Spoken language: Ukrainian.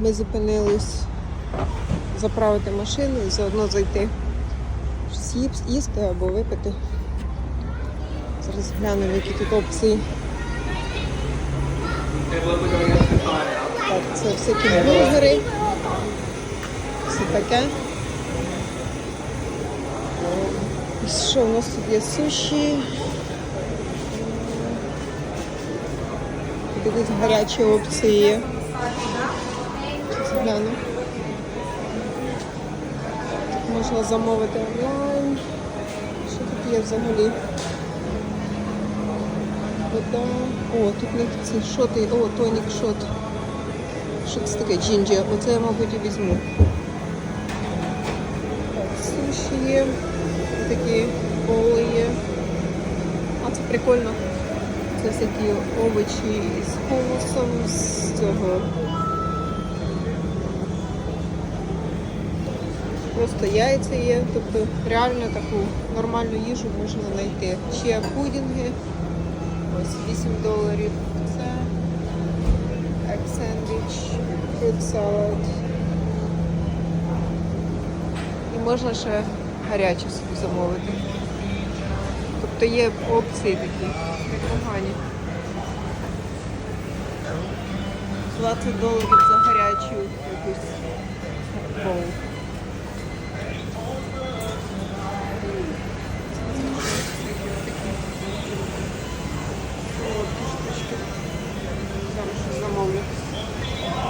Ми зупинились заправити машину і заодно зайти щось їсти або випити. Зараз глянемо, які тут опції. Так, це всякі бургери. Все таке. І Що у нас тут є суші? Тут гарячі опції гляну. Можна замовити онлайн. Що тут є взагалі? Вода. О, тут них ці шоти. О, тонік шот. Що це таке? Джинджер. Оце я, мабуть, і візьму. Суші є. Такі боли є. А це прикольно. Це всякі овочі з хумусом, з цього. Просто яйця є, тобто реально таку нормальну їжу можна знайти. Ще пудінги. Ось 8 доларів. Це сендвіч, фрут салат. І можна ще гаряче собі замовити. Тобто є опції такі непогані. 20 доларів за гарячу якусь боул.